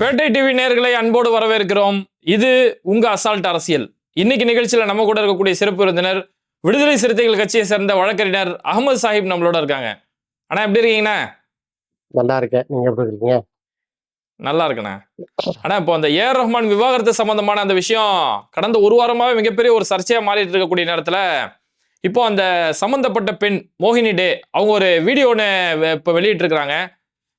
பேட்டை TV நேர்களை அன்போடு வரவேற்கிறோம். இது உங்க அசால்ட் அரசியல். இன்னைக்கு நிகழ்ச்சியில நம்ம கூட இருக்கக்கூடிய சிறப்பு விருந்தினர் விடுதலை சிறுத்தைகள் கட்சியை சேர்ந்த வழக்கறிஞர் அகமது சாஹிப் நம்மளோட இருக்காங்க. அண்ணா எப்படி இருக்கீங்கண்ணா? நல்லா இருக்கேன். நீங்க எப்படி இருக்கீங்க? நல்லா இருக்குண்ணா. ஆனா இப்போ அந்த ஏஆர் ரஹ்மான் விவாகரத்து சம்பந்தமான அந்த விஷயம் கடந்த ஒரு வாரமாவே மிகப்பெரிய ஒரு சர்ச்சையா மாறிட்டு இருக்கக்கூடிய நேரத்துல இப்போ அந்த சம்பந்தப்பட்ட பெண் மோகினி டே அவங்க ஒரு வீடியோ ஒன்று இப்போ வெளியிட்டு இருக்காங்க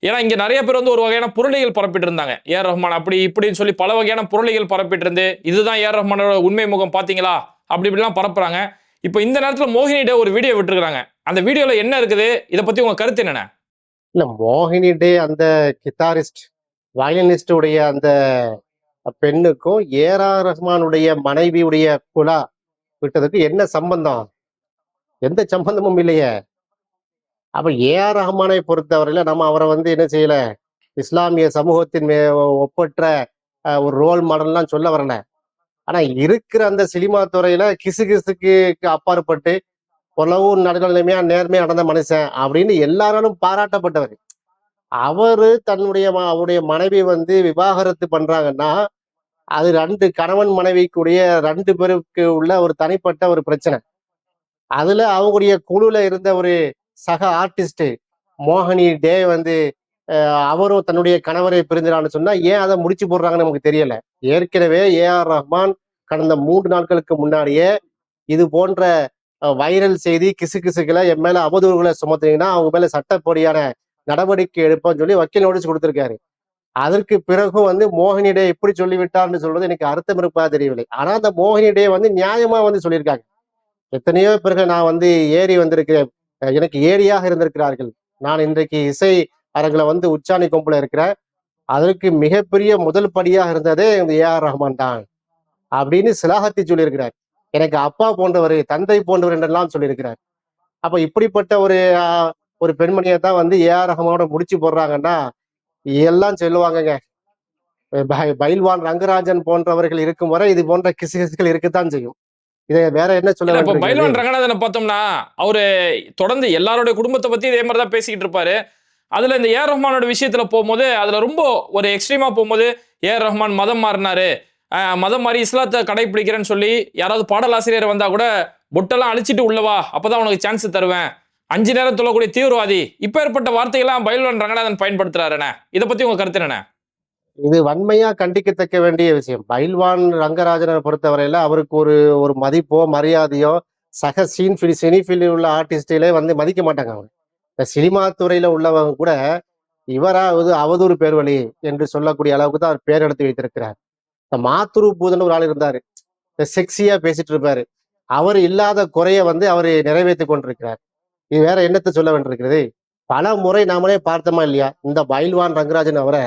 ஏன்னா இங்கே நிறைய பேர் வந்து ஒரு வகையான புரளிகள் பரப்பிட்டு இருந்தாங்க ஏஆர் ரஹ்மான் அப்படி இப்படின்னு சொல்லி பல வகையான புரளிகள் பரப்பிட்டு இருந்து இதுதான் ஏஆர் ரஹ்மானோட உண்மை முகம் பார்த்தீங்களா அப்படி இப்படிலாம் பரப்புறாங்க. இப்போ இந்த நேரத்தில் மோகினி டே ஒரு வீடியோ விட்டுருக்காங்க அந்த வீடியோவில் என்ன இருக்குது? இதை பற்றி உங்கள் கருத்து என்னென்ன? இல்லை மோகினி டே அந்த கித்தாரிஸ்ட் வயலினிஸ்டுடைய அந்த பெண்ணுக்கும் ஏரா ரஹ்மானுடைய மனைவியுடைய குலா விட்டதுக்கு என்ன சம்பந்தம்? எந்த சம்பந்தமும் இல்லையே. அப்ப ஏஆர் ரஹ்மானை பொறுத்தவரையில நம்ம அவரை வந்து என்ன செய்யல? இஸ்லாமிய சமூகத்தின் மே ஒப்பற்ற ஒரு ரோல் மாடல்லாம் சொல்ல வரல. ஆனா இருக்கிற அந்த சினிமா துறையில கிசு கிசுக்கு அப்பாற்பட்டு உளவு நடுநிலைமையா நேர்மையா நடந்த மனுஷன் அப்படின்னு எல்லாராலும் பாராட்டப்பட்டவர். அவரு தன்னுடைய ம- அவருடைய மனைவி வந்து விவாகரத்து பண்றாங்கன்னா அது ரெண்டு கணவன் மனைவிக்குரிய ரெண்டு பேருக்கு உள்ள ஒரு தனிப்பட்ட ஒரு பிரச்சனை. அதுல அவங்களுடைய குழுல இருந்த ஒரு சக ஆர்டிஸ்ட் மோகனி டே வந்து அஹ், அவரும் தன்னுடைய கணவரை பிரிந்தினான்னு சொன்னா ஏன் அதை முடிச்சு போடுறாங்கன்னு நமக்கு தெரியல. ஏற்கனவே ஏ ஆர் ரஹ்மான் கடந்த மூன்று நாட்களுக்கு முன்னாடியே இது போன்ற வைரல் செய்தி கிசு கிசுக்களை என் மேல அவதூறுகளை சுமத்துனீங்கன்னா அவங்க மேல சட்டப்படியான நடவடிக்கை எடுப்போம்னு சொல்லி வக்கீல் நோட்டீஸ் கொடுத்திருக்காரு. அதற்கு பிறகும் வந்து மோகினிடே இப்படி எப்படி சொல்லிவிட்டார்னு சொல்றது எனக்கு அர்த்தம் இருப்பதா தெரியவில்லை. ஆனா அந்த மோகினி டே வந்து நியாயமா வந்து சொல்லியிருக்காங்க. எத்தனையோ பிறகு நான் வந்து ஏறி வந்திருக்கிறேன். எனக்கு ஏரியாக இருந்திருக்கிறார்கள். நான் இன்றைக்கு இசை அரங்கில் வந்து உச்சாணி கொம்புல இருக்கிறேன். அதற்கு மிகப்பெரிய முதல் படியாக இருந்ததே இந்த ஏ ஆர் ரஹ்மான் தான் அப்படின்னு சிலாகத்தி சொல்லியிருக்கிறார். எனக்கு அப்பா போன்றவர் தந்தை போன்றவர் என்றெல்லாம் சொல்லியிருக்கிறார். அப்ப இப்படிப்பட்ட ஒரு ஒரு பெண்மணியை தான் வந்து ஏ ஆர் ரஹ்மானோட முடிச்சு போடுறாங்கன்னா எல்லாம் சொல்லுவாங்கங்க. பை- பைல்வான் ரங்கராஜன் போன்றவர்கள் இருக்கும் வரை இது போன்ற கிசு கிசுகள் இருக்கத்தான் செய்யும். இதை வேற என்ன சொல்ல இப்ப? பைல்வான் ரங்கநாதனை பார்த்தோம்னா அவரு தொடர்ந்து எல்லாருடைய குடும்பத்தை பத்தி இதே மாதிரி தான் பேசிக்கிட்டு இருப்பாரு. அதுல இந்த ஏஆர் ரஹ்மானோட விஷயத்துல போகும்போது அதுல ரொம்ப ஒரு எக்ஸ்ட்ரீமா போகும்போது ஏஆர் ரஹ்மான் மதம் மாறினாரு. மதம் மாறி இஸ்லாத்தை கடைபிடிக்கிறேன்னு சொல்லி யாராவது பாடலாசிரியர் வந்தா கூட பொட்டெல்லாம் அழிச்சிட்டு உள்ளவா அப்பதான் உனக்கு சான்ஸ் தருவேன். அஞ்சு நேரம் சொல்லக்கூடிய தீவிரவாதி. இப்ப ஏற்பட்ட வார்த்தைகள்லாம் பைல்வான் ரங்கநாதன் பயன்படுத்துறாருண்ணே இதை பத்தி உங்க கருத்து என்னண்ணே? இது வன்மையா கண்டிக்கத்தக்க வேண்டிய விஷயம். பைல்வான் ரங்கராஜனை பொறுத்தவரையில அவருக்கு ஒரு ஒரு மதிப்போ மரியாதையோ சக சீன் ஃபில் உள்ள ஆர்டிஸ்டிலே வந்து மதிக்க மாட்டாங்க அவங்க. இந்த சினிமா துறையில உள்ளவங்க கூட இவராவது அவதூறு பேர்வழி என்று சொல்லக்கூடிய அளவுக்கு தான் அவர் பேர் எடுத்து வைத்திருக்கிறார். இந்த மாத்துரு பூதன் ஒரு ஆள் இருந்தாரு. இந்த செக்ஸியா பேசிட்டு இருப்பாரு. அவர் இல்லாத குறைய வந்து அவர் நிறைவேற்றி கொண்டிருக்கிறார். இது வேற என்னத்தை சொல்ல வேண்டியிருக்கிறது? பல முறை நாமளே பார்த்தோமா இல்லையா? இந்த பைல்வான் ரங்கராஜன் அவரை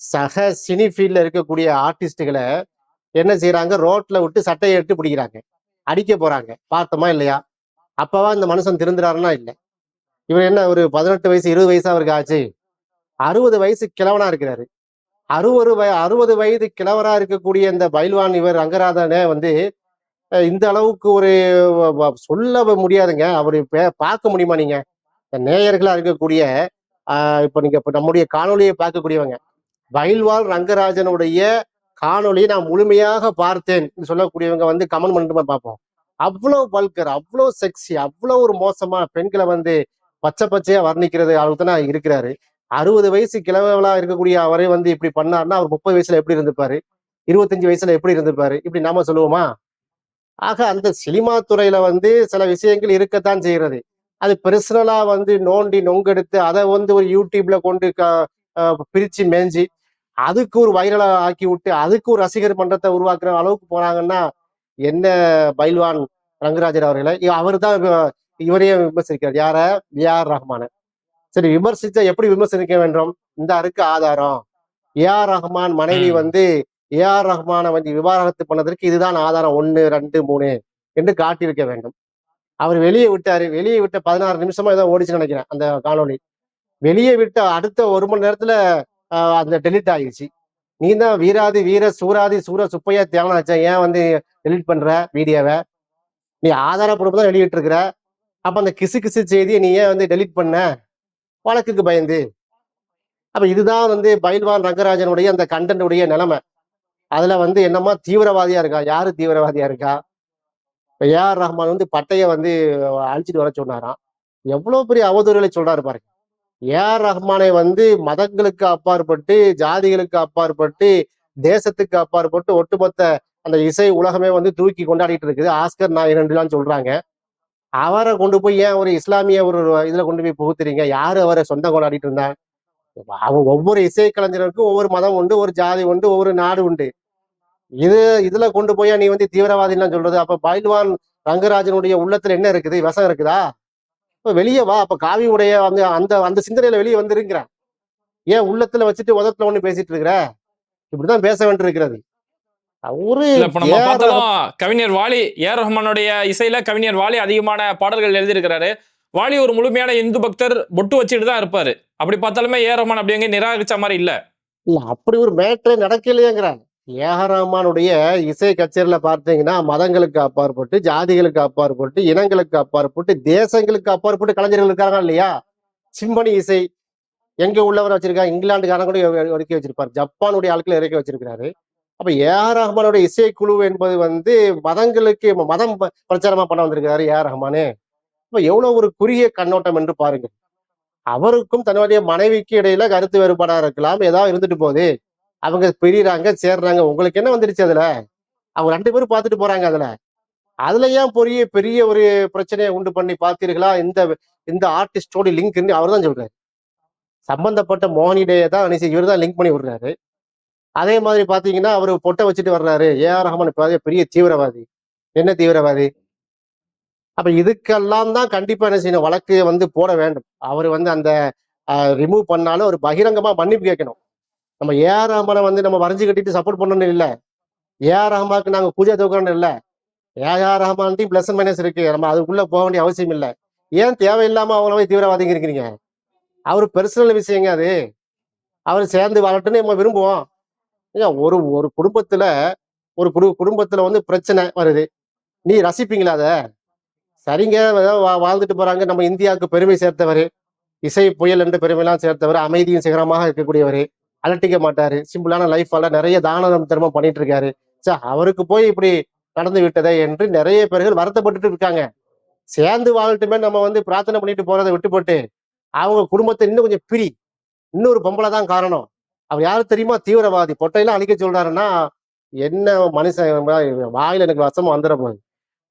சக சினி ஃபீல்டில் இருக்கக்கூடிய ஆர்டிஸ்டுகளை என்ன செய்யறாங்க ரோட்ல விட்டு சட்டையை எடுத்து பிடிக்கிறாங்க. அடிக்க போறாங்க. பார்த்தோமா இல்லையா? அப்பவா இந்த மனுஷன் திருந்துறாருன்னா இல்லை. இவர் என்ன ஒரு பதினெட்டு வயசு இருபது வயசா அவருக்கு ஆச்சு? அறுபது வயசு கிழவனா இருக்கிறாரு. அறுபது வய அறுபது வயது கிழவரா இருக்கக்கூடிய இந்த பைல்வான் இவர் ரங்கராதனே வந்து இந்த அளவுக்கு ஒரு சொல்ல முடியாதுங்க. அவர் பார்க்க முடியுமா நீங்க? நேயர்களா இருக்கக்கூடிய ஆஹ், இப்ப நீங்க இப்போ நம்முடைய காணொலியை பார்க்கக்கூடியவங்க. வயல்வாள் ரங்கராஜனுடைய காணொளியை நான் முழுமையாக பார்த்தேன் சொல்லக்கூடியவங்க வந்து கமெண்ட் பண்ணிட்டு பார்ப்போம். அவ்வளவு பல்கர் அவ்வளவு செக்ஸி அவ்வளவு ஒரு மோசமா பெண்களை வந்து பச்சை பச்சையா வர்ணிக்கிறது அளவுக்கு தான் இருக்கிறாரு. அறுபது வயசு கிழவளா இருக்கக்கூடிய அவரே வந்து இப்படி பண்ணாருன்னா அவர் முப்பது வயசுல எப்படி இருந்திருப்பாரு? இருபத்தஞ்சு வயசுல எப்படி இருந்திருப்பாரு? இப்படி நாம சொல்லுவோமா? ஆக அந்த சினிமா துறையில வந்து சில விஷயங்கள் இருக்கத்தான் செய்கிறது. அது பெர்சனலா வந்து நோண்டி நொங்கெடுத்து அதை வந்து ஒரு யூடியூப்ல கொண்டு க- பிரிச்சு மேஞ்சி அதுக்கு ஒரு வைரலா ஆக்கி விட்டு அதுக்கு ஒரு ரசிகர் மன்றத்தை உருவாக்குற அளவுக்கு போனாங்கன்னா என்ன பைல்வான் ரங்கராஜன் அவர்களை? அவர் தான் இவரையே விமர்சிக்கிறார். யார? A R Rahman. சரி விமர்சிச்சா எப்படி விமர்சிக்க வேண்டும்? இந்த அருக்கு ஆதாரம். ஏ ஆர் ரஹ்மான் மனைவி. வந்து ஏ ஆர் ரஹ்மானை வந்து விவாகரத்து பண்ணதற்கு இதுதான் ஆதாரம் ஒன்னு ரெண்டு மூணு என்று காட்டியிருக்க வேண்டும். அவர் வெளியே விட்டாரு. வெளியே விட்ட பதினாறு நிமிஷமா ஏதோ ஓடிச்சுன்னு நினைக்கிறேன் அந்த காணொளி. வெளியே விட்ட அடுத்த ஒரு மணி நேரத்துல அந்த டெலிட் ஆயிடுச்சு. நீ தான் வீராதி வீர சூராதி சூர சுப்பையா தேவனாச்சா ஏன் வந்து டெலிட் பண்ற வீடியோவை? நீ ஆதாரப்பூர்வம் தான் வெளியிட்டு இருக்கிற அப்ப அந்த கிசு கிசு செய்தியை நீ ஏன் வந்து டெலிட் பண்ண? வழக்குக்கு பயந்து. அப்ப இதுதான் வந்து பைல்வான் ரங்கராஜனுடைய அந்த கண்டனுடைய நிலைமை. அதுல வந்து என்னமா தீவிரவாதியா இருக்கா? யாரு தீவிரவாதியா இருக்கா? ஏஆர் ரஹ்மான் வந்து பட்டையை வந்து அழிச்சிட்டு வர சொன்னாராம். எவ்வளவு பெரிய அவதூறுகளை சொல்றாரு பாருங்க. ஏஆர் ரஹ்மானை வந்து மதங்களுக்கு அப்பாற்பட்டு ஜாதிகளுக்கு அப்பாற்பட்டு தேசத்துக்கு அப்பாற்பட்டு ஒட்டுமொத்த அந்த இசை உலகமே வந்து தூக்கி கொண்டாடிட்டு இருக்குது. ஆஸ்கர் நாயகன்லாம் சொல்றாங்க. அவரை கொண்டு போய் ஏன் ஒரு இஸ்லாமிய ஒரு இதுல கொண்டு போய் புகுத்துறீங்க? யாரு அவரை சொந்தம் கொண்டாடிட்டு இருந்தாங்க ஒவ்வொரு இசை கலைஞருக்கும் ஒவ்வொரு மதம் உண்டு ஒரு ஜாதி உண்டு ஒவ்வொரு நாடு உண்டு. இது இதுல கொண்டு போய் நீ வந்து தீவிரவாதின்னு சொல்றது? அப்ப பைல்வான் ரங்கராஜனுடைய உள்ளத்துல என்ன இருக்குது? விஷம் இருக்குதா? இப்ப வெளியே வா அப்ப காவி உடைய அந்த அந்த அந்த சிந்தனையில வெளியே வந்துருங்கிற ஏன் உள்ளத்துல வச்சுட்டு உதத்துல ஒண்ணு பேசிட்டு இருக்கிற? இப்படிதான் பேச வேண்டியிருக்கிறது. கவிஞர் வாலி ஏஆர் ரஹ்மானுடைய இசையில கவிஞர் வாலி அதிகமான பாடல்கள் எழுதியிருக்கிறாரு. வாலி ஒரு முழுமையான இந்து பக்தர் பொட்டு வச்சுட்டு தான் இருப்பாரு. அப்படி பார்த்தாலுமே ஏஆர் ரஹ்மான் அப்படி எங்க நிராகரிச்ச மாதிரி இல்ல. இல்ல அப்படி ஒரு மேட்ரே நடக்கலையேங்கிறாங்க ஏகராமானுடைய இசை கச்சேரியில பார்த்தீங்கன்னா மதங்களுக்கு அப்பாற்பட்டு ஜாதிகளுக்கு அப்பாற்பட்டு இனங்களுக்கு அப்பாற்பட்டு தேசங்களுக்கு அப்பாற்பட்டு கலைஞர்கள் இருக்காங்க இல்லையா? சிம்பனி இசை எங்க உள்ளவர் வச்சிருக்காங்க? இங்கிலாந்துக்காரன் கூட இறக்கி வச்சிருப்பார். ஜப்பானுடைய ஆட்கள் இறக்கி வச்சிருக்கிறாரு. அப்ப ஏஆர் ரஹ்மானுடைய இசைக்குழு என்பது வந்து மதங்களுக்கு மதம் பிரச்சாரமா பண்ண வந்திருக்காரு ஏஆர் ரஹ்மானு அப்ப எவ்வளவு ஒரு குறுகிய கண்ணோட்டம் என்று பாருங்க அவருக்கும் தன்னுடைய மனைவிக்கு இடையில கருத்து வேறுபாடா இருக்கலாம். ஏதாவது இருந்துட்டு போகுது. அவங்க பிரியறாங்க சேர்றாங்க. உங்களுக்கு என்ன வந்துருச்சு அதுல? அவங்க ரெண்டு பேரும் பார்த்துட்டு போறாங்க அதுல. அதுல ஏன் பெரிய பெரிய ஒரு பிரச்சனையை உண்டு பண்ணி பார்த்தீர்களா? இந்த இந்த ஆர்டிஸ்டோட லிங்க்னு அவர் தான் சொல்றாரு. சம்பந்தப்பட்ட மோகனிடையே தான் அனுசி இவர் தான் லிங்க் பண்ணி விடுறாரு. அதே மாதிரி பாத்தீங்கன்னா அவர் பொட்டை வச்சுட்டு வர்றாரு. ஏஆர் ரஹ்மான் பெரிய- பெரிய தீவிரவாதி. என்ன தீவிரவாதி? அப்ப இதுக்கெல்லாம் தான் கண்டிப்பா என்ன செய்யணும்? வழக்கு வந்து போட வேண்டும். அவர் வந்து அந்த ரிமூவ் பண்ணாலும் ஒரு பகிரங்கமா மன்னிப்பு கேட்கணும். நம்ம ஏஆர் ரஹ்மானை வந்து நம்ம வரைஞ்சு கட்டிட்டு சப்போர்ட் பண்ணணும் இல்ல. ஏஆர் ரஹ்மாக்கு நாங்க பூஜை தூக்கணும் இல்ல. ஏஆர் ரஹ்மான்ட்டையும் பிளஸ் அண்ட் மைனஸ் இருக்கு. நம்ம அதுக்குள்ள போக வேண்டிய அவசியம் இல்ல. ஏன் தேவையில்லாம அவங்கள போய் தீவிரவாதிங்க இருக்கிறீங்க? அவர் பெர்சனல் விஷயங்க அது. அவர் சேர்ந்து வாழட்டும்னு நம்ம விரும்புவோம். ஏன் ஒரு ஒரு குடும்பத்துல ஒரு குடு குடும்பத்துல வந்து பிரச்சனை வருது. நீ ரசிப்பீங்களா அதை? சரிங்க வா- வாழ்ந்துட்டு போறாங்க. நம்ம இந்தியாவுக்கு பெருமை சேர்த்தவர். இசை புயல் என்று பெருமைலாம் சேர்த்தவர். அமைதியின் சிகரமாக இருக்கக்கூடியவர். அலட்டிக்க மாட்டாரு. சிம்பிளான லைஃபால நிறைய தானம் தர்மம் பண்ணிட்டு இருக்காரு சே அவருக்கு போய் இப்படி நடந்து விட்டதே என்று நிறைய பேர்கள் வருத்தப்பட்டுட்டு இருக்காங்க. சேர்ந்து வாழட்டுமே நம்ம வந்து பிரார்த்தனை பண்ணிட்டு போறதை விட்டு போட்டு அவங்க குடும்பத்தை இன்னும் கொஞ்சம் பிரி. இன்னொரு பொம்பளை தான் காரணம். அவர் யாரு தெரியுமா? தீவிரவாதி. பொட்டையெல்லாம் அழிக்க சொல்றாருன்னா என்ன மனுஷன் வாயில எனக்கு வசமா வந்துட போகுது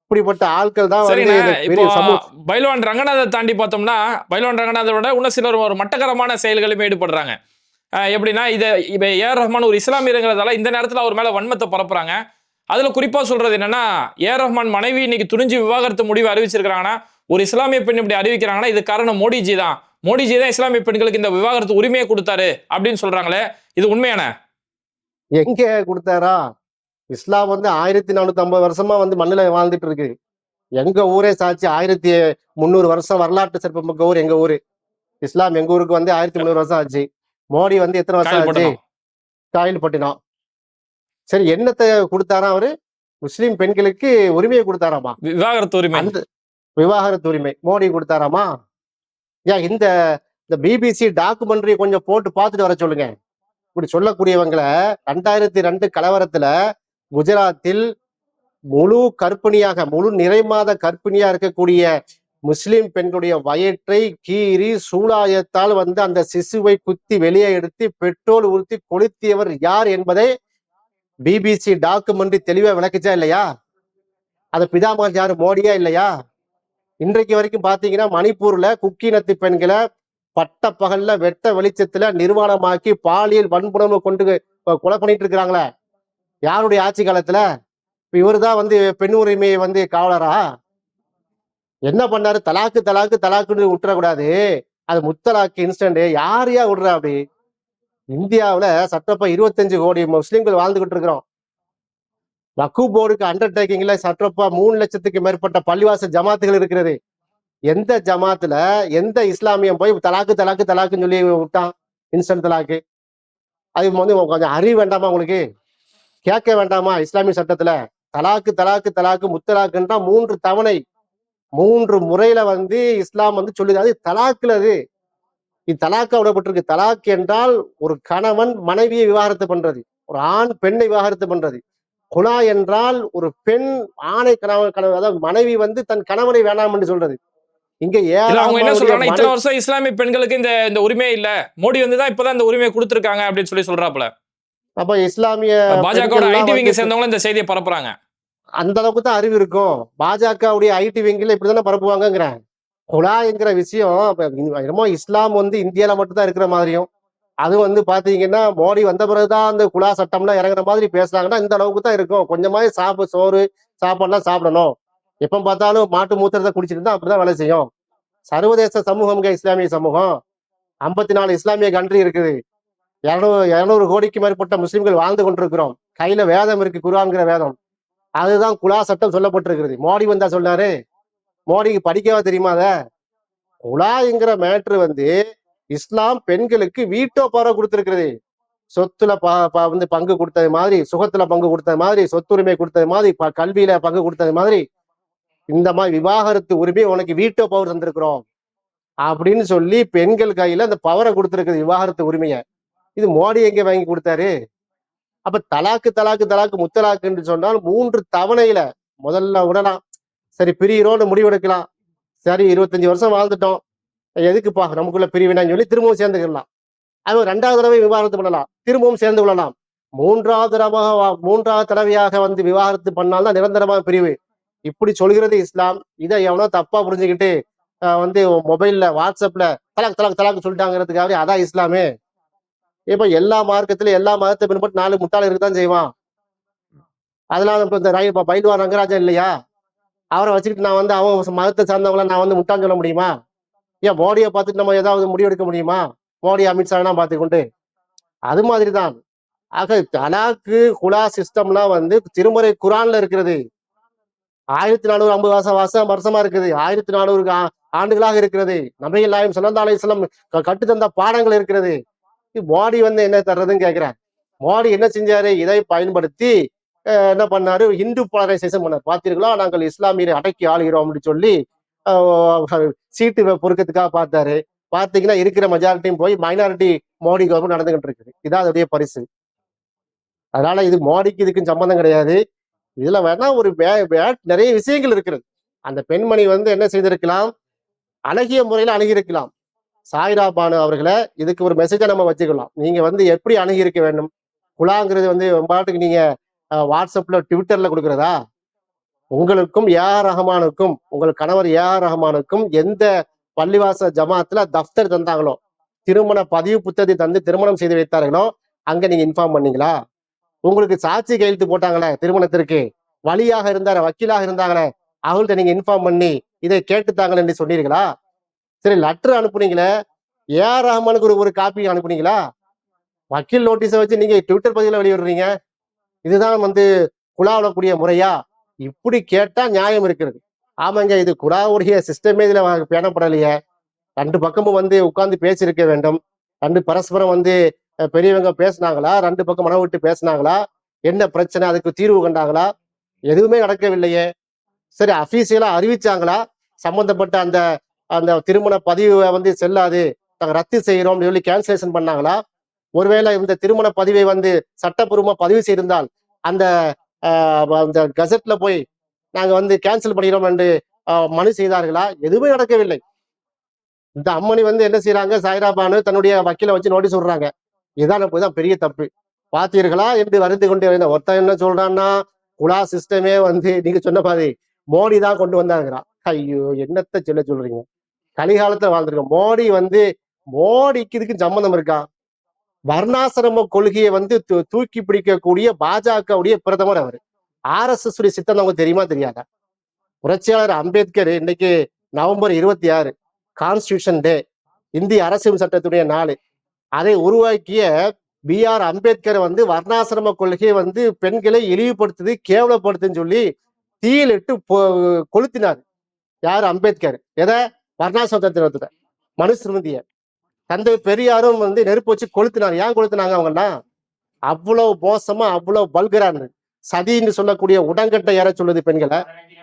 இப்படிப்பட்ட ஆட்கள் தான் பைல்வான் ரங்கநாதை தாண்டி பார்த்தோம்னா பைல்வான் ரங்கநாதை விட இன்னும் சிலர் ஒரு மட்டகரமான செயல்களுமே ஈடுபடுறாங்க. எப்படின்னா இதை இப்போ ஏஆர் ரஹ்மான் ஒரு இஸ்லாமியருங்கிறதால இந்த நேரத்தில் அவர் மேலே வன்மத்தை பரப்புறாங்க. அதில் குறிப்பாக சொல்கிறது என்னென்னா ஏஆர் ரஹ்மான் மனைவி இன்னைக்கு துணிஞ்சு விவாகரத்து முடிவு அறிவிச்சிருக்கிறாங்கன்னா ஒரு இஸ்லாமிய பெண் இப்படி அறிவிக்கிறாங்கன்னா இது காரணம் மோடிஜி தான். மோடிஜி தான் இஸ்லாமிய பெண்களுக்கு இந்த விவாகரத்து உரிமையை கொடுத்தாரு அப்படின்னு சொல்றாங்களே இது உண்மையான? எங்க கொடுத்தாரா? இஸ்லாம் வந்து ஆயிரத்தி நானூத்தி ஐம்பது வருஷமா வந்து மண்ணில் வாழ்ந்துட்டு இருக்கு. எங்க ஊரே சாட்சி ஆயிரத்தி முந்நூறு வருஷம் வரலாற்று சிறப்புமிக்க ஊர் எங்க ஊரு. இஸ்லாம் எங்க ஊருக்கு வந்து ஆயிரத்தி முந்நூறு வருஷம் ஆச்சு. மோடி வந்து எத்தனை வருஷம் ஆச்சு? காயல்பட்டணும் காயல்பட்டினம் சரி என்னத்தை கொடுத்தாரா அவரு? முஸ்லிம் பெண்களுக்கு உரிமையை கொடுத்தாராமா? விவாகரத்து உரிமை. அந்த விவாகரத்து உரிமை. மோடி கொடுத்தாராமா? ஏன் இந்த இந்த பிபிசி டாக்குமெண்ட்ரி கொஞ்சம் போட்டு பார்த்துட்டு வர சொல்லுங்க. இப்படி சொல்லக்கூடியவங்களை ரெண்டாயிரத்தி ரெண்டு கலவரத்துல குஜராத்தில் முழு கற்பிணியாக முழு நிறைமாத கற்பிணியா இருக்கக்கூடிய முஸ்லிம் பெண்களுடைய வயிற்றை கீறி சூலாயத்தால் வந்து அந்த சிசுவை குத்தி வெளியே எடுத்து பெட்ரோல் ஊர்த்தி கொளுத்தியவர் யார் என்பதை பிபிசி டாக்குமெண்ட்ரி தெளிவா விளக்குச்சா இல்லையா? அது பிதாமகர் யாரு? மோடியா இல்லையா? இன்றைக்கு வரைக்கும் பாத்தீங்கன்னா மணிப்பூர்ல குக்கினத்து பெண்களை பட்ட பகல்ல வெட்ட வெளிச்சத்துல நிர்வாணமாக்கி பாலியல் வன்புணர்வு கொண்டு கொலை பண்ணிட்டு இருக்கிறாங்களே. யாருடைய ஆட்சி காலத்துல? இவர் இவர்தான் வந்து பெண் உரிமையை வந்து காவலரா? என்ன பண்ணாரு? தலாக்கு தலாக்கு தலாக்குன்னு விட்டுறக்கூடாது அது முத்தலாக்கு இன்ஸ்டன்ட். யாரையா விடுறா அப்படி? இந்தியாவில் சட்டப்ப இருபத்தஞ்சு கோடி முஸ்லீம்கள் வாழ்ந்துகிட்டு இருக்கிறோம். வக்கு போர்டுக்கு அண்டர்டேக்கிங்ல சட்டப்பா மூணு லட்சத்துக்கு மேற்பட்ட பள்ளிவாசல் ஜமாத்துகள் இருக்கிறது. எந்த ஜமாத்துல எந்த இஸ்லாமியம் போய் தலாக்கு தலாக்கு தலாக்குன்னு சொல்லி விட்டான்? இன்ஸ்டன்ட் தலாக்கு. அது வந்து கொஞ்சம் அறிவு வேண்டாமா உங்களுக்கு? கேட்க வேண்டாமா இஸ்லாமிய சட்டத்துல? தலாக்கு தலாக்கு தலாக்கு முத்தலாக்குன்றா மூன்று தவணை மூன்று முறையில வந்து இஸ்லாம் வந்து சொல்லுது. அது தலாக்குல அது. இது தலாக்கா விடப்பட்டிருக்கு. தலாக் என்றால் ஒரு கணவன் மனைவியை விவாகரத்து பண்றது. ஒரு ஆண் பெண்ணை விவாகரத்து பண்றது. குலா என்றால் ஒரு பெண் ஆணை கணவன் கணவன் அதாவது மனைவி வந்து தன் கணவனை வேணாம் என்று சொல்றது. இங்க அவங்க என்ன ஏழாம் சொல்றாங்கன்னா இத்தனை வருஷம் இஸ்லாமிய பெண்களுக்கு இந்த இந்த உரிமை இல்ல. மோடி வந்து தான் இப்பதான் இந்த உரிமையை கொடுத்திருக்காங்க அப்படின்னு சொல்லி சொல்றாப்புல. அப்ப இஸ்லாமிய வந்து- சேர்ந்தவங்களும் இந்த செய்தியை பரப்புறாங்க. அந்த அளவுக்கு தான் அறிவு இருக்கும். பாஜகவுடைய ஐடி விங்கில இப்படிதானே பரப்புவாங்கங்கிறேன். குழாய்ங்கிற விஷயம் என்னமோ இஸ்லாம் வந்து இந்தியால மட்டும்தான் இருக்கிற மாதிரியும். அது வந்து பாத்தீங்கன்னா மோடி வந்த பிறகுதான் அந்த குழா சட்டம்லாம் இறங்குற மாதிரி பேசுறாங்கன்னா இந்த அளவுக்கு தான் இருக்கும். கொஞ்சமாவது சாப்பு சோறு சாப்பாடுலாம் சாப்பிடணும். எப்ப பார்த்தாலும் மாட்டு மூத்திரத்தை குடிச்சிட்டு தான் அப்படிதான் வேலை செய்யும். சர்வதேச சமூகம்ங்க இஸ்லாமிய சமூகம். ஐம்பத்தி நாலு இஸ்லாமிய கண்ட்ரி இருக்குது. இரநூறு இரநூறு கோடிக்கு மேற்பட்ட முஸ்லிம்கள் வாழ்ந்து கொண்டிருக்கிறோம். கையில வேதம் இருக்கு குர்ஆன்கிற வேதம். அதுதான் குலா சட்டம் சொல்லப்பட்டிருக்கிறது. மோடி வந்தா சொன்னாரு. மோடிக்கு படிக்கவா தெரியுமா அத? குலாங்கிற மேட்ரு வந்து இஸ்லாம் பெண்களுக்கு வீட்டோ பவரை கொடுத்திருக்கிறது. சொத்துல ப- வந்து பங்கு கொடுத்தது மாதிரி சுகத்துல பங்கு கொடுத்தது மாதிரி சொத்துரிமை கொடுத்தது மாதிரி கல்வியில பங்கு கொடுத்தது மாதிரி இந்த மாதிரி விவாகரத்து உரிமை உனக்கு வீட்டோ பவர் தந்திருக்கிறோம். அப்படின்னு சொல்லி பெண்கள் கையில அந்த பவரை கொடுத்துருக்குது விவாகரத்து உரிமையை. இது மோடி எங்க வாங்கி கொடுத்தாரு? அப்ப தலாக்கு தலாக்கு தலாக்கு முத்தலாக்குன்னு சொன்னால் மூன்று தவணையில முதல்ல விடலாம் சரி பிரியிறோன்னு முடிவெடுக்கலாம். சரி இருபத்தஞ்சு வருஷம் வாழ்ந்துட்டோம். எதுக்குப்பா நமக்குள்ள பிரிவினான்னு சொல்லி திரும்பவும் சேர்ந்துக்கலாம் அது ஒரு ரெண்டாவது தடவை விவாகரத்து பண்ணலாம். திரும்பவும் சேர்ந்து கொள்ளலாம். மூன்றாவது தடவை மூன்றாவது தடவையாக வந்து விவாகரத்து பண்ணால்தான் நிரந்தரமான பிரிவு. இப்படி சொல்கிறது இஸ்லாம். இதை எவனோ தப்பா புரிஞ்சுக்கிட்டு வந்து மொபைல்ல வாட்ஸ்அப்ல தலாக் தலாக் தலாக்கு சொல்லிட்டாங்கிறதுக்காக அதான் இஸ்லாமே. இப்ப எல்லா மார்க்கத்திலும் எல்லா மதத்தை பின்பற்றி நாலு முட்டாள் இருக்கத்தான் செய்வான். அதெல்லாம் இப்ப இந்த ரயில் ரங்கராஜன் இல்லையா? அவரை வச்சுக்கிட்டு நான் வந்து அவங்க மதத்தை சார்ந்தவங்கள நான் வந்து முட்டான்னு சொல்ல முடியுமா? ஏன் மோடியை பார்த்துட்டு நம்ம ஏதாவது முடிவெடுக்க முடியுமா? மோடி அமித்ஷாலாம் பார்த்துக்கொண்டு. அது மாதிரி தான் ஆக தலாக்கு குலா சிஸ்டம்லாம் வந்து திருமுறை குரான்ல இருக்கிறது. ஆயிரத்தி நானூறு ஐம்பது வருஷம் வருஷம் வருஷமா இருக்குது. ஆயிரத்தி நானூறு ஆண்டுகளாக இருக்கிறது. நபிகள் நாயம் சல்லா அலிஸ்லாம் கட்டு தந்த பாடங்கள் இருக்கிறது. மோடி வந்து என்ன தர்றதுன்னு கேட்கிறேன் மோடி என்ன செஞ்சாரு? இதை பயன்படுத்தி என்ன பண்ணாரு? இந்து போலரைசேஷன் பண்ணார். பார்த்தீர்களா நாங்கள் இஸ்லாமியரை அடக்கி ஆளுகிறோம் அப்படின்னு சொல்லி சீட்டு பொறுக்கிறதுக்காக பார்த்தாரு. பார்த்தீங்கன்னா இருக்கிற மெஜாரிட்டியும் போய் மைனாரிட்டி மோடி கவர்மெண்ட் நடந்துகிட்டு இருக்குது. இதான் அதோடைய பரிசு. அதனால இது மோடிக்கு இதுக்கும் சம்பந்தம் கிடையாது. இதுல வேணா ஒரு நிறைய விஷயங்கள் இருக்கிறது அந்த பெண்மணி வந்து என்ன செய்திருக்கலாம்? அழகிய முறையில அணுகியிருக்கலாம் சாய்ரா பானு அவர்களை இதுக்கு ஒரு மெசேஜை நம்ம வச்சுக்கலாம். நீங்க வந்து எப்படி அணுகியிருக்க வேண்டும்? குழாங்கிறது வந்து பாட்டுக்கு நீங்க வாட்ஸ்அப்பில் வாட்ஸ்அப்ல கொடுக்குறதா கொடுக்கறதா? உங்களுக்கும் ஏஆர் ரஹ்மானுக்கும் உங்கள் கணவர் ஏஆர் ரஹமானுக்கும் எந்த பள்ளிவாச ஜமாத்துல தஃப்தர் தந்தாங்களோ திருமண பதிவு புத்தகத்தை தந்து திருமணம் செய்து வைத்தார்களோ அங்க நீங்க இன்ஃபார்ம் பண்ணீங்களா? உங்களுக்கு சாட்சி கையெழுத்து போட்டாங்களே திருமணத்திற்கு? வழியாக இருந்தார? வக்கீலாக இருந்தாங்களே? அவங்கள்ட்ட நீங்க இன்ஃபார்ம் பண்ணி இதை கேட்டுத்தாங்களே என்று சொன்னீர்களா? சரி லெட்டர் அனுப்புனீங்களே. ஏஆர் ரஹ்மானுக்கு ஒரு ஒரு காப்பி அனுப்புனீங்களா? வக்கீல் நோட்டீஸை வச்சு நீங்க ட்விட்டர் பதிவில் வெளியிடுறீங்க. இதுதான் வந்து குழாவிடக்கூடிய முறையா? இப்படி கேட்டா நியாயம் இருக்கிறது. ஆமாங்க இது குழாவுடைய சிஸ்டமே இதுல பேணப்படலையே. ரெண்டு பக்கமும் வந்து உட்கார்ந்து பேசியிருக்க வேண்டும். ரெண்டு பரஸ்பரம் வந்து பெரியவங்க பேசுனாங்களா? ரெண்டு பக்கம் மனம் விட்டு பேசுனாங்களா? என்ன பிரச்சனை? அதுக்கு தீர்வு கண்டாங்களா? எதுவுமே நடக்கவில்லையே. சரி அபிஷியலா அறிவிச்சாங்களா? சம்பந்தப்பட்ட அந்த அந்த திருமண பதிவை வந்து செல்லாது நாங்க ரத்து செய்கிறோம் சொல்லி கேன்சலேஷன் பண்ணாங்களா? ஒருவேளை இந்த திருமண பதிவை வந்து சட்டப்பூர்வமாக பதிவு செய்திருந்தால் அந்த ஆஹ், அந்த கசட்ல போய் நாங்க வந்து கேன்சல் பண்ணிடுறோம் என்று மனு செய்தார்களா? எதுவுமே நடக்கவில்லை. இந்த அம்மணி வந்து என்ன செய்யறாங்க சாய்ராபானு தன்னுடைய வக்கீல வச்சு நோட்டீஸ் விடுறாங்க. இதான் தான் பெரிய தப்பு. பார்த்தீர்களா என்று வருந்து கொண்டே இருந்த ஒருத்தன் என்ன சொல்றான்னா குலா சிஸ்டமே வந்து நீங்க சொன்ன மாதிரி மோடி தான் கொண்டு வந்தாங்கிறான் ஐயோ என்னத்த சொல்ல சொல்றீங்க? கலிகாலத்துல வாழ்ந்திருக்கோம் மோடி வந்து மோடிக்கு இதுக்கு சம்மந்தம் இருக்கா? வர்ணாசிரம கொள்கையை வந்து தூக்கி பிடிக்கக்கூடிய பாஜகவுடைய பிரதமர் அவர். ஆர் எஸ் எஸ் உடைய சித்தம் நமக்கு தெரியுமா தெரியாதா? புரட்சியாளர் அம்பேத்கர் இன்னைக்கு நவம்பர் இருபத்தி ஆறு கான்ஸ்டியூஷன் டே இந்திய அரசியல் சட்டத்துடைய நாள். அதை உருவாக்கிய பி ஆர் அம்பேத்கர் வந்து வர்ணாசிரம கொள்கையை வந்து பெண்களை இழிவுபடுத்துது கேவலப்படுத்துன்னு சொல்லி தீயிலிட்டு கொளுத்தினார். யார்? அம்பேத்கர். எதை? வர்ணாசிரமத்தை மனுஸ்மிருதிய. தந்தை பெரியாரும் வந்து நெருப்பு வச்சு கொளுத்தினார். ஏன் கொளுத்தினாங்க அவங்கன்னா அவ்வளவு மோசமா அவ்வளவு பல்கரா சதின்னு சொல்லக்கூடிய உடங்கட்டை ஏற சொல்லுது பெண்களை?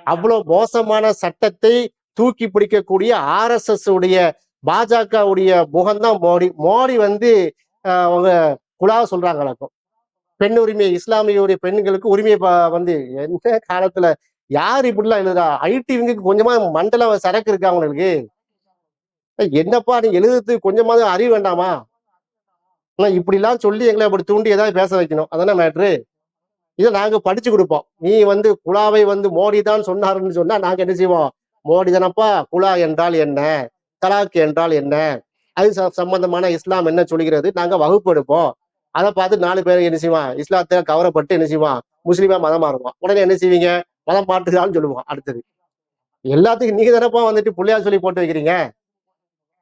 அவ்வளவு மோசமான சட்டத்தை தூக்கி பிடிக்கக்கூடிய ஆர் எஸ் எஸ் உடைய பாஜகவுடைய முகம்தான் மோடி. மோடி வந்து ஆஹ், அவங்க குழா சொல்றாங்களாக்கும் பெண் உரிமை இஸ்லாமியுடைய பெண்களுக்கு உரிமை வந்து எந்த காலத்துல யார் இப்படிலாம் எழுதுறா? ஐடி ஐடிவிங்களுக்கு கொஞ்சமா மண்டல சரக்கு இருக்கா அவங்களுக்கு என்னப்பா நீ எழுதுறதுக்கு கொஞ்சமாவது அறிவு வேண்டாமா? ஆனா இப்படிலாம் சொல்லி எங்களை அப்படி தூண்டி ஏதாவது பேச வைக்கணும். அதானே மேட்ரு இதை நாங்க படிச்சு கொடுப்போம். நீ வந்து குழாவை வந்து மோடி தான் சொன்னாருன்னு சொன்னா நாங்க என்ன செய்வோம்? மோடி தானப்பா குழா என்றால் என்ன? தலாக் என்றால் என்ன? அது ச- சம்பந்தமான இஸ்லாம் என்ன சொல்கிறது நாங்க வகுப்பு எடுப்போம். அதை பார்த்து நாலு பேர் என்ன செய்வான்? இஸ்லாத்தை கவரப்பட்டு என்ன செய்வான்? முஸ்லீமா மதம் மாறுவான் உடனே என்ன செய்வீங்க? மதம் மாற்றுதான்னு சொல்லுவோம் அடுத்தது. எல்லாத்துக்கும் நீங்க தானப்பா வந்துட்டு புள்ளையார் சொல்லி போட்டு வைக்கிறீங்க?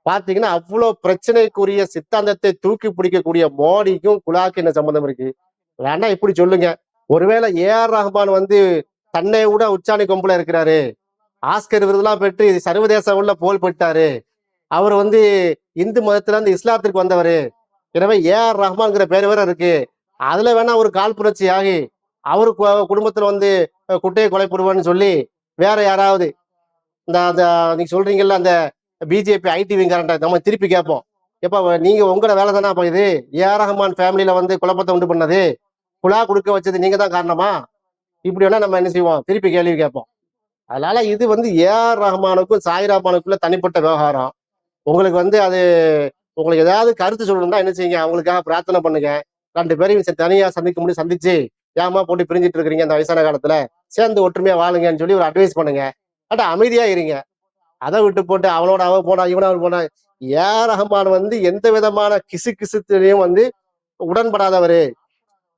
பாத்தீங்கன்னா அவ்வளவு பிரச்சனைக்குரிய சித்தாந்தத்தை தூக்கி பிடிக்கக்கூடிய மோடிக்கும் குலாக்கு என்ன சம்பந்தம் இருக்கு? வேணா இப்படி சொல்லுங்க. ஒருவேளை ஏ ஆர் ரஹ்மான் வந்து தன்னை விட உச்சாணி கொம்புல இருக்கிறாரு. ஆஸ்கர் விருதுலாம் பெற்று சர்வதேச உள்ள புகழ் பெற்றாரு அவர் வந்து இந்து மதத்துல இருந்து இஸ்லாத்திற்கு வந்தவர். எனவே ஆர் ரஹ்மான்ங்கிற பேர் வேற இருக்கு. அதுல வேணா ஒரு கால் புரட்சி ஆகி அவரு குடும்பத்துல வந்து குட்டையை கொலை போடுவான்னு சொல்லி வேற யாராவது இந்த அந்த நீங்க சொல்றீங்கல்ல அந்த பிஜேபி ஐடி விங்காரண்ட நம்ம திருப்பி கேட்போம் எப்போ நீங்க உங்களோட வேலை தானே அப்போ இது? ஏஆர் ரஹ்மான் ஃபேமிலியில வந்து குழப்பத்தை உண்டு பண்ணது. குழா கொடுக்க வச்சது நீங்க தான் காரணமா? இப்படி வேணா நம்ம என்ன செய்வோம்? திருப்பி கேள்வி கேட்போம் அதனால இது வந்து ஏஆர் ரஹ்மானுக்கும் சாய் ரஹ்மானுக்குள்ள தனிப்பட்ட விவகாரம். உங்களுக்கு வந்து அது உங்களுக்கு ஏதாவது கருத்து சொல்லணும்னா என்ன செய்யுங்க? அவங்களுக்காக பிரார்த்தனை பண்ணுங்க. ரெண்டு பேரையும் தனியாக சந்திக்க முடியும் சந்திச்சு ஏமா போட்டு பிரிஞ்சிட்டு இருக்கிறீங்க அந்த வயசான காலத்துல? சேர்ந்து ஒற்றுமையா வாழுங்கன்னு சொல்லி ஒரு அட்வைஸ் பண்ணுங்க. அட அமைதியா இருங்க. அதை விட்டு போட்டு அவனோட அவ போனா இவன அவன் போனா ஏ ரஹமான் வந்து எந்த விதமான கிசு கிசுத்திலையும் வந்து உடன்படாதவர்.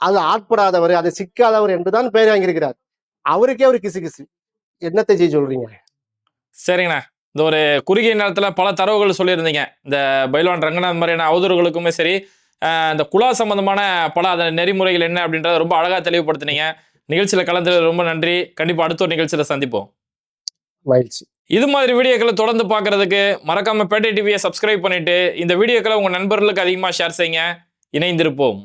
அது ஆட்படாதவர் அது சிக்காதவர் என்றுதான் பெயர் வாங்கியிருக்கிறார். அவருக்கே ஒரு கிசு கிசு. என்னத்தை செய்ய சொல்றீங்க? சரிங்கண்ணா. இந்த ஒரு குறுகிய நேரத்துல பல தரவுகள் சொல்லியிருந்தீங்க. இந்த பைலவான் ரங்கநாத் மாதிரியான அவதூறுகளுக்குமே சரி இந்த குலா சம்பந்தமான பல அதன் நெறிமுறைகள் என்ன அப்படின்றத ரொம்ப அழகா தெளிவுபடுத்தினீங்க. நிகழ்ச்சியில கலந்தது ரொம்ப நன்றி. கண்டிப்பா அடுத்த ஒரு நிகழ்ச்சியில சந்திப்போம். மகிழ்ச்சி. இது மாதிரி வீடியோக்களை தொடர்ந்து பார்க்கறதுக்கு மறக்காம பேட்டை டிவியை சப்ஸ்கிரைப் பண்ணிட்டு இந்த வீடியோக்களை உங்க நண்பர்களுக்கு அதிகமா ஷேர் செய்யுங்க. இணைந்திருப்போம்.